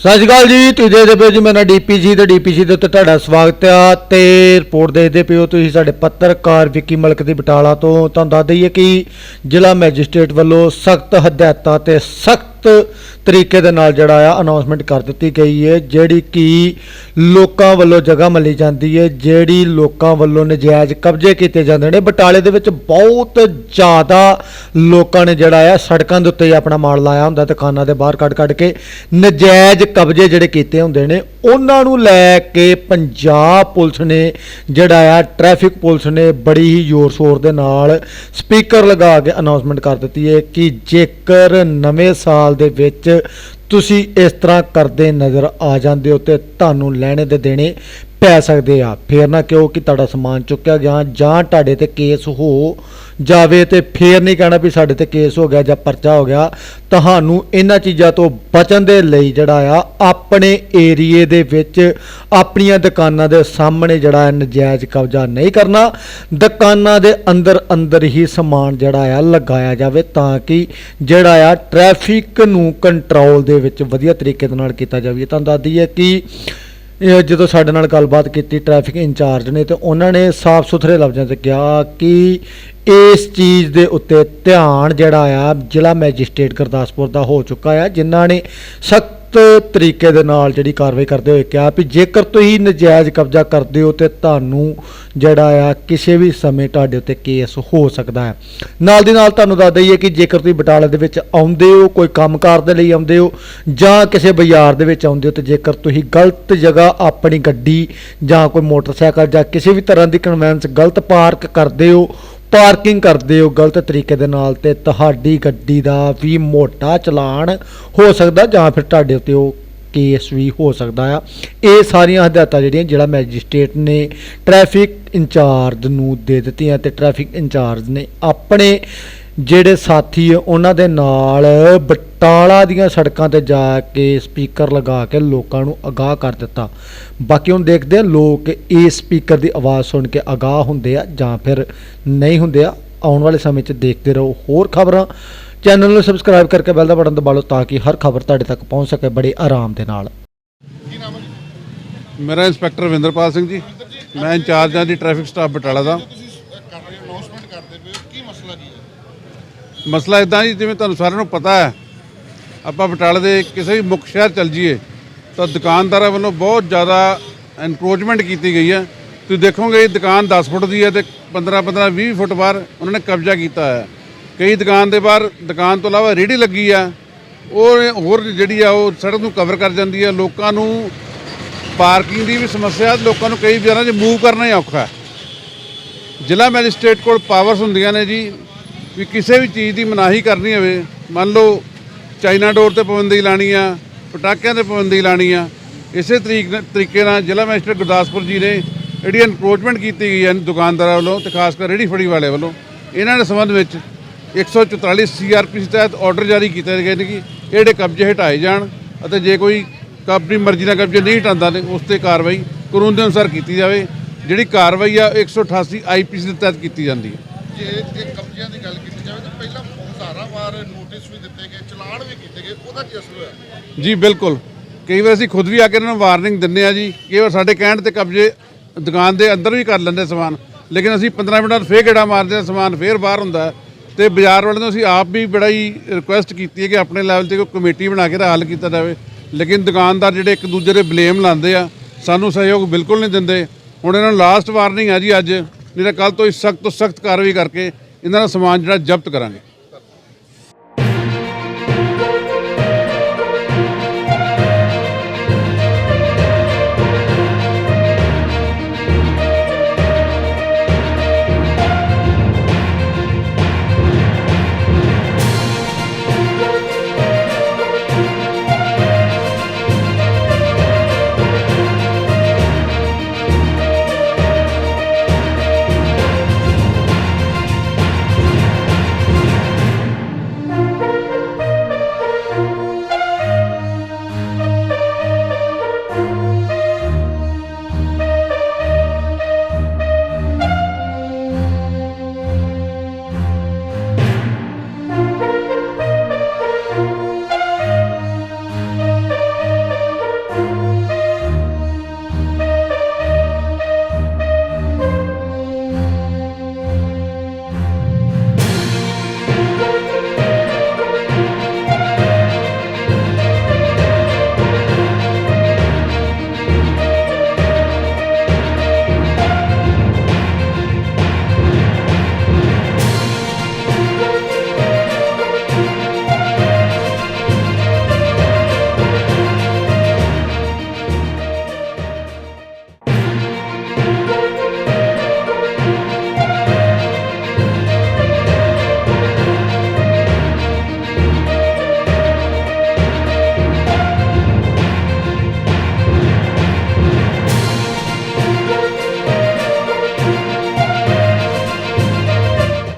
ਸਤਿ ਸ਼੍ਰੀ ਅਕਾਲ ਜੀ, ਤੁਸੀਂ ਦੇਖਦੇ ਪਏ ਜੀ ਮੇਰਾ ਡੀਪੀਸੀ ਤੇ ਡੀਪੀਸੀ ਦੇ ਉੱਤੇ ਤੁਹਾਡਾ ਸਵਾਗਤ ਆ ਤੇ ਰਿਪੋਰਟ ਦੇਖਦੇ ਪਿਓ ਤੁਸੀਂ ਸਾਡੇ ਪੱਤਰਕਾਰ ਵਿੱਕੀ ਮਲਕ ਦੀ ਬਟਾਲਾ ਤੋਂ। ਤੁਹਾਨੂੰ ਦੱਸ ਦਈਏ ਕਿ ਜ਼ਿਲ੍ਹਾ ਮੈਜਿਸਟ੍ਰੇਟ ਵੱਲੋਂ ਸਖਤ ਹਦਾਇਤਾਂ ਤੇ ਸਖਤ ਤਰੀਕੇ ਦੇ ਨਾਲ ਜਿਹੜਾ ਆ ਅਨਾਉਂਸਮੈਂਟ ਕਰ ਦਿੱਤੀ ਗਈ ਹੈ, ਜਿਹੜੀ ਕਿ ਲੋਕਾਂ ਵੱਲੋਂ ਜਗ੍ਹਾ ਮੱਲੀ ਜਾਂਦੀ ਹੈ, ਜਿਹੜੀ ਲੋਕਾਂ ਵੱਲੋਂ ਨਜਾਇਜ਼ ਕਬਜ਼ੇ ਕੀਤੇ ਜਾਂਦੇ ਨੇ। ਬਟਾਲੇ ਦੇ ਵਿੱਚ ਬਹੁਤ ਜ਼ਿਆਦਾ ਲੋਕਾਂ ਨੇ ਜਿਹੜਾ ਆ ਸੜਕਾਂ ਦੇ ਉੱਤੇ ਆਪਣਾ ਮਾਲ ਲਾਇਆ ਹੁੰਦਾ, ਦੁਕਾਨਾਂ ਦੇ ਬਾਹਰ ਕੱਢ ਕੱਢ ਕੇ। ਨਜਾਇਜ਼ ਕਬਜ਼ੇ ਜਿਹੜੇ ਕੀਤੇ ਹੁੰਦੇ ਨੇ ਉਹਨਾਂ ਨੂੰ ਲੈ ਕੇ ਪੰਜਾਬ ਪੁਲਿਸ ਨੇ ਜਿਹੜਾ ਆ ਟ੍ਰੈਫਿਕ ਪੁਲਿਸ ਨੇ ਬੜੀ ਹੀ ਜ਼ੋਰ ਸ਼ੋਰ ਦੇ ਨਾਲ ਸਪੀਕਰ ਲਗਾ ਕੇ ਅਨਾਉਂਸਮੈਂਟ ਕਰ ਦਿੱਤੀ ਹੈ ਕਿ ਜੇਕਰ ਨਵੇਂ ਸਾਲ ਦੇ ਵਿੱਚ ਤੁਸੀਂ ਇਸ ਤਰ੍ਹਾਂ ਕਰਦੇ ਨਜ਼ਰ ਆ ਜਾਂਦੇ ਹੋ ਤੇ ਤੁਹਾਨੂੰ ਲੈਣੇ ਦੇ ਦੇਣੇ ਪੈ ਸਕਦੇ ਆ। ਫੇਰ ਨਾ ਕਿਉਂ ਕਿ ਤੁਹਾਡਾ ਸਮਾਨ ਚੁੱਕਿਆ ਗਿਆ ਜਾਂ ਤੁਹਾਡੇ ਤੇ ਕੇਸ ਹੋ ਜਾਵੇ ਤੇ ਫੇਰ ਨਹੀਂ ਕਹਿਣਾ ਵੀ ਸਾਡੇ ਤੇ ਕੇਸ ਹੋ ਗਿਆ ਜਾਂ ਪਰਚਾ ਹੋ ਗਿਆ, ਤੁਹਾਨੂੰ ਇਹਨਾਂ ਚੀਜ਼ਾਂ ਤੋਂ ਬਚਣ ਦੇ ਲਈ ਜਿਹੜਾ ਆ ਆਪਣੇ ਏਰੀਏ ਦੇ ਵਿੱਚ ਆਪਣੀਆਂ ਦੁਕਾਨਾਂ ਦੇ ਸਾਹਮਣੇ ਜਿਹੜਾ ਹੈ ਨਜਾਇਜ਼ ਕਬਜ਼ਾ ਨਹੀਂ ਕਰਨਾ, ਦੁਕਾਨਾਂ ਦੇ ਅੰਦਰ ਅੰਦਰ ਹੀ ਸਮਾਨ ਜਿਹੜਾ ਆ ਲਗਾਇਆ ਜਾਵੇ ਤਾਂ ਕਿ ਜਿਹੜਾ ਆ ਟ੍ਰੈਫਿਕ ਨੂੰ ਕੰਟਰੋਲ ਦੇ ਵਿੱਚ ਵਧੀਆ ਤਰੀਕੇ ਦੇ ਨਾਲ ਕੀਤਾ ਜਾਵੇ। ਤੁਹਾਨੂੰ ਦੱਸ ਦਈਏ ਕਿ ਜਦੋਂ ਸਾਡੇ ਨਾਲ ਗੱਲਬਾਤ ਕੀਤੀ ਟ੍ਰੈਫਿਕ ਇੰਚਾਰਜ ਨੇ ਤੇ ਉਹਨਾਂ ਨੇ ਸਾਫ਼ ਸੁਥਰੇ ਲਫ਼ਜ਼ਾਂ 'ਚ ਕਿਹਾ ਕਿ ਇਸ ਚੀਜ਼ ਦੇ ਉੱਤੇ ਧਿਆਨ ਜਿਹੜਾ ਆ ਜ਼ਿਲ੍ਹਾ ਮੈਜਿਸਟ੍ਰੇਟ ਗੁਰਦਾਸਪੁਰ ਦਾ ਹੋ ਚੁੱਕਾ ਆ, ਜਿਨ੍ਹਾਂ ਨੇ ਸਖਤ ਤਰੀਕੇ ਦੇ ਨਾਲ ਜਿਹੜੀ ਕਾਰਵਾਈ ਕਰਦੇ ਹੋਏ ਕਿਹਾ ਵੀ ਜੇਕਰ ਤੁਸੀਂ ਨਜਾਇਜ਼ ਕਬਜ਼ਾ ਕਰਦੇ ਹੋ ਤੇ ਤੁਹਾਨੂੰ ਜਿਹੜਾ ਆ ਕਿਸੇ ਵੀ ਸਮੇਂ ਤੁਹਾਡੇ ਉੱਤੇ ਕੇਸ ਹੋ ਸਕਦਾ ਹੈ। ਨਾਲ ਦੀ ਨਾਲ ਤੁਹਾਨੂੰ ਦੱਸ ਦਈਏ ਕਿ ਜੇਕਰ ਤੁਸੀਂ ਬਟਾਲੇ ਦੇ ਵਿੱਚ ਆਉਂਦੇ ਹੋ, ਕੋਈ ਕੰਮਕਾਰ ਦੇ ਲਈ ਆਉਂਦੇ ਹੋ ਜਾਂ ਕਿਸੇ ਬਾਜ਼ਾਰ ਦੇ ਵਿੱਚ ਆਉਂਦੇ ਹੋ ਤੇ ਜੇਕਰ ਤੁਸੀਂ ਗਲਤ ਜਗ੍ਹਾ ਆਪਣੀ ਗੱਡੀ ਜਾਂ ਕੋਈ ਮੋਟਰਸਾਈਕਲ ਜਾਂ ਕਿਸੇ ਵੀ ਤਰ੍ਹਾਂ ਦੀ ਕਨਵੈਂਸ ਗਲਤ ਪਾਰਕ ਕਰਦੇ ਹੋ ਪਾਰਕਿੰਗ ਕਰਦੇ ਹੋ ਗਲਤ ਤਰੀਕੇ ਦੇ ਨਾਲ ਤੇ ਤੁਹਾਡੀ ਗੱਡੀ ਦਾ ਵੀ ਮੋਟਾ ਚਲਾਨ ਹੋ ਸਕਦਾ ਜਾਂ ਫਿਰ ਤੁਹਾਡੇ ਉੱਤੇ ਉਹ ਕੇਸ ਵੀ ਹੋ ਸਕਦਾ ਆ। ਇਹ ਸਾਰੀਆਂ ਹਦਾਇਤਾਂ ਜਿਹੜੀਆਂ ਜਿਹੜਾ ਮੈਜਿਸਟ੍ਰੇਟ ਨੇ ਟ੍ਰੈਫਿਕ ਇੰਚਾਰਜ ਨੂੰ ਦੇ ਦਿੱਤੀਆਂ ਤੇ ਟ੍ਰੈਫਿਕ ਇੰਚਾਰਜ ਨੇ ਆਪਣੇ ਜਿਹੜੇ ਸਾਥੀ ਆ ਉਹਨਾਂ ਦੇ ਨਾਲ ਬਟਾਲਾ ਦੀਆਂ ਸੜਕਾਂ ਤੇ ਜਾ ਕੇ ਸਪੀਕਰ ਲਗਾ ਕੇ ਲੋਕਾਂ ਨੂੰ ਅਗਾਹ ਕਰ ਦਿੱਤਾ। ਬਾਕੀ ਹੁਣ ਦੇਖਦੇ ਆ ਲੋਕ ਇਸ ਸਪੀਕਰ ਦੀ ਆਵਾਜ਼ ਸੁਣ ਕੇ ਅਗਾਹ ਹੁੰਦੇ ਆ ਜਾਂ ਫਿਰ ਨਹੀਂ ਹੁੰਦੇ ਆ ਆਉਣ ਵਾਲੇ ਸਮੇਂ 'ਚ ਦੇਖਦੇ ਰਹੋ। ਹੋਰ ਖਬਰਾਂ ਚੈਨਲ ਨੂੰ ਸਬਸਕ੍ਰਾਈਬ ਕਰਕੇ ਬੈਲ ਦਾ ਬਟਨ ਦਬਾ ਲਓ ਤਾਂ ਕਿ ਹਰ ਖਬਰ ਤੁਹਾਡੇ ਤੱਕ ਪਹੁੰਚ ਸਕੇ ਬੜੇ ਆਰਾਮ ਦੇ ਨਾਲ। ਮੇਰਾ ਇੰਸਪੈਕਟਰ ਵਿੰਦਰਪਾਲ ਸਿੰਘ ਜੀ। ਮੈਂ ਇੰਚਾਰਜ ਹਾਂ ਜੀ ਟ੍ਰੈਫਿਕ ਸਟਾਫ ਬਟਾਲਾ ਦਾ ਤੁਸੀਂ ਕਰ ਰਹੇ ਹੋ ਅਨਾਉਂਸਮੈਂਟ ਕਰਦੇ ਪਏ ਹੋ ਕੀ ਮਸਲਾ ਕੀ ਹੈ ਮਸਲਾ ਇਦਾਂ ਜੀ, ਜਿਵੇਂ ਤੁਹਾਨੂੰ ਸਾਰਿਆਂ ਨੂੰ ਪਤਾ ਹੈ, ਆਪਾਂ ਬਟਾਲੇ ਦੇ ਕਿਸੇ ਵੀ ਮੁੱਖ ਸ਼ਹਿਰ ਚੱਲ ਜਾਈਏ, ਤਾਂ ਦੁਕਾਨਦਾਰਾਂ ਵੱਲੋਂ ਬਹੁਤ ਜ਼ਿਆਦਾ ਐਨਕਰੋਚਮੈਂਟ ਕੀਤੀ ਗਈ ਹੈ। ਤੁਸੀਂ ਦੇਖੋਗੇ, ਇਹ ਦੁਕਾਨ 10 ਫੁੱਟ ਦੀ ਹੈ ਤੇ 15 15 20 ਫੁੱਟ ਬਾਹਰ ਉਹਨਾਂ ਨੇ ਕਬਜ਼ਾ ਕੀਤਾ ਹੈ। ਕਈ ਦੁਕਾਨ ਦੇ ਬਾਹਰ ਦੁਕਾਨ ਤੋਂ ਇਲਾਵਾ ਰੇਹੜੀ ਲੱਗੀ ਆ ਉਹ ਹੋਰ ਜਿਹੜੀ ਆ, ਉਹ ਸੜਕ ਨੂੰ ਕਵਰ ਕਰ ਜਾਂਦੀ ਹੈ। ਲੋਕਾਂ ਨੂੰ ਪਾਰਕਿੰਗ ਦੀ ਵੀ ਸਮੱਸਿਆ ਲੋਕਾਂ ਨੂੰ ਕਈ ਵਿਚਾਰਾਂ 'ਚ ਮੂਵ ਕਰਨਾ ਹੀ ਔਖਾ ਜ਼ਿਲ੍ਹਾ ਮੈਜਿਸਟ੍ਰੇਟ ਕੋਲ ਪਾਵਰਸ ਹੁੰਦੀਆਂ ਨੇ ਜੀ। ਵੀ ਕਿਸੇ ਵੀ ਚੀਜ਼ ਦੀ ਮਨਾਹੀ ਕਰਨੀ ਹੋਵੇ, ਮੰਨ ਲਓ ਚਾਈਨਾ ਡੋਰ ਤੇ ਪਾਬੰਦੀ ਲਾਣੀ ਆ, ਪਟਾਕਿਆਂ ਤੇ ਪਾਬੰਦੀ ਲਾਣੀ ਆ, ਇਸੇ ਤਰੀਕ ਤਰੀਕੇ ਨਾਲ ਜ਼ਿਲ੍ਹਾ ਮੈਜਿਸਟ੍ਰੇਟ ਗੁਰਦਾਸਪੁਰ ਜੀ ਨੇ ਜਿਹੜੀ ਐਨਕਰੋਚਮੈਂਟ ਕੀਤੀ ਗਈ ਹੈ ਦੁਕਾਨਦਾਰਾਂ ਵੱਲੋਂ ਤੇ ਖਾਸ ਕਰ ਰੇਹੜੀ ਫੜੀ ਵਾਲੇ ਵੱਲੋਂ, ਇਹਨਾਂ ਦੇ ਸੰਬੰਧ ਵਿੱਚ 144 ਸੀਆਰਪੀਸੀ ਤਹਿਤ ਆਰਡਰ ਜਾਰੀ ਕੀਤੇ ਗਏ ਨੇ ਕਿ ਇਹ ਜਿਹੜੇ ਕਬਜ਼ੇ ਹਟਾਏ ਜਾਣ ਅਤੇ ਜੇ ਕੋਈ ਆਪਣੀ ਮਰਜ਼ੀ ਨਾਲ ਕਬਜ਼ੇ ਨਹੀਂ ਹਟਾਉਂਦਾ ਤੇ ਉਸ ਤੇ ਕਾਰਵਾਈ ਕਾਨੂੰਨ ਦੇ ਅਨੁਸਾਰ ਕੀਤੀ ਜਾਵੇ, ਜਿਹੜੀ ਕਾਰਵਾਈ ਆ 188 ਆਈਪੀਸੀ ਦੇ ਤਹਿਤ ਕੀਤੀ ਜਾਂਦੀ ਹੈ। ਜੇ ਇਹ ਕਬਜ਼ਿਆਂ ਦੀ ਗੱਲ ਕੀਤੀ ਜਾਵੇ ਤਾਂ ਪਹਿਲਾਂ ਹਜ਼ਾਰਾਂ ਨੋਟਿਸ ਵੀ ਦਿੱਤੇ ਗਏ, ਚਲਾਨ ਵੀ ਕੀਤੇ ਗਏ, ਉਹਦਾ ਕੀ ਅਸਰ ਹੋਇਆ? ਜੀ, ਬਿਲਕੁਲ। ਕਈ ਵਾਰ ਅਸੀਂ ਖੁਦ ਵੀ ਆ ਕੇ ਇਹਨਾਂ ਨੂੰ ਵਾਰਨਿੰਗ ਦਿੰਦੇ ਆ ਜੀ। ਕਈ ਵਾਰ ਸਾਡੇ ਕਹਿਣ ਤੇ ਕਬਜ਼ੇ ਦੁਕਾਨ ਦੇ ਅੰਦਰ ਵੀ ਕਰ ਲੈਂਦੇ ਸਮਾਨ। ਲੇਕਿਨ ਅਸੀਂ 15 ਮਿੰਟਾਂ 'ਚ ਫੇਰ ਗੇੜਾ ਮਾਰਦੇ ਆ ਸਮਾਨ ਫੇਰ ਬਾਹਰ ਹੁੰਦਾ ਹੈ। ਤੇ ਬਾਜ਼ਾਰ ਵਾਲਿਆਂ ਨੂੰ ਅਸੀਂ ਆਪ ਵੀ ਬੜਾ ਹੀ ਰਿਕੁਐਸਟ ਕੀਤੀ ਹੈ ਕਿ ਆਪਣੇ ਲੈਵਲ ਤੇ ਕੋਈ ਕਮੇਟੀ ਬਣਾ ਕੇ ਦਾ ਹੱਲ ਕੀਤਾ ਜਾਵੇ। ਲੇਕਿਨ ਦੁਕਾਨਦਾਰ ਜਿਹੜੇ ਇੱਕ ਦੂਜੇ ਦੇ ਬਲੇਮ ਲਾਉਂਦੇ ਆ, ਸਾਨੂੰ ਸਹਿਯੋਗ ਬਿਲਕੁਲ ਨਹੀਂ ਦਿੰਦੇ। ਹੁਣ ਇਹਨਾਂ ਨੂੰ ਲਾਸਟ ਵਾਰਨਿੰਗ ਹੈ ਜੀ ਅੱਜ। ਨਹੀਂ ਤਾਂ ਕੱਲ ਤੋਂ ਹੀ ਸਖਤ ਤੋਂ ਸਖਤ ਕਾਰਵਾਈ ਕਰਕੇ ਇਹਨਾਂ ਦਾ ਸਮਾਨ ਜਿਹੜਾ ਜ਼ਬਤ ਕਰਾਂਗੇ।